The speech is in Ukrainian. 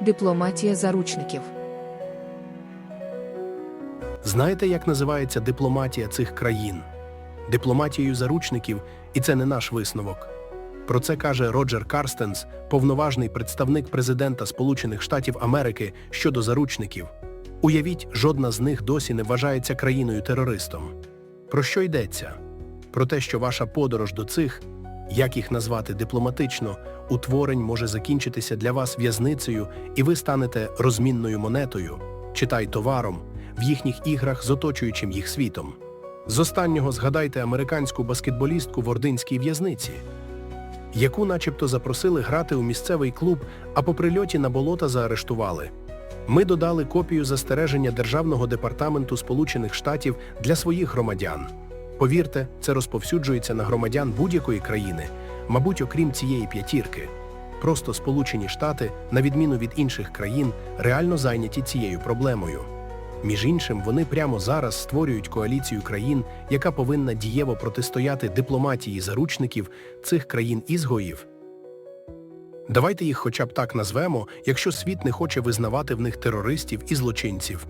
Дипломатія заручників. Знаєте, як називається дипломатія цих країн? Дипломатією заручників, і це не наш висновок. Про це каже Роджер Карстенс, повноважний представник президента Сполучених Штатів Америки щодо заручників. Уявіть, жодна з них досі не вважається країною-терористом. Про що йдеться? Про те, що ваша подорож до цих, як їх назвати дипломатично, утворень може закінчитися для вас в'язницею, і ви станете розмінною монетою, читай товаром, в їхніх іграх з оточуючим їх світом. З останнього згадайте американську баскетболістку в ординській в'язниці, яку начебто запросили грати у місцевий клуб, а по прильоті на болота заарештували. Ми додали копію застереження Державного департаменту Сполучених Штатів для своїх громадян. Повірте, це розповсюджується на громадян будь-якої країни, мабуть, окрім цієї п'ятірки. Просто Сполучені Штати, на відміну від інших країн, реально зайняті цією проблемою. Між іншим, вони прямо зараз створюють коаліцію країн, яка повинна дієво протистояти дипломатії заручників цих країн-ізгоїв. Давайте їх хоча б так назвемо, якщо світ не хоче визнавати в них терористів і злочинців.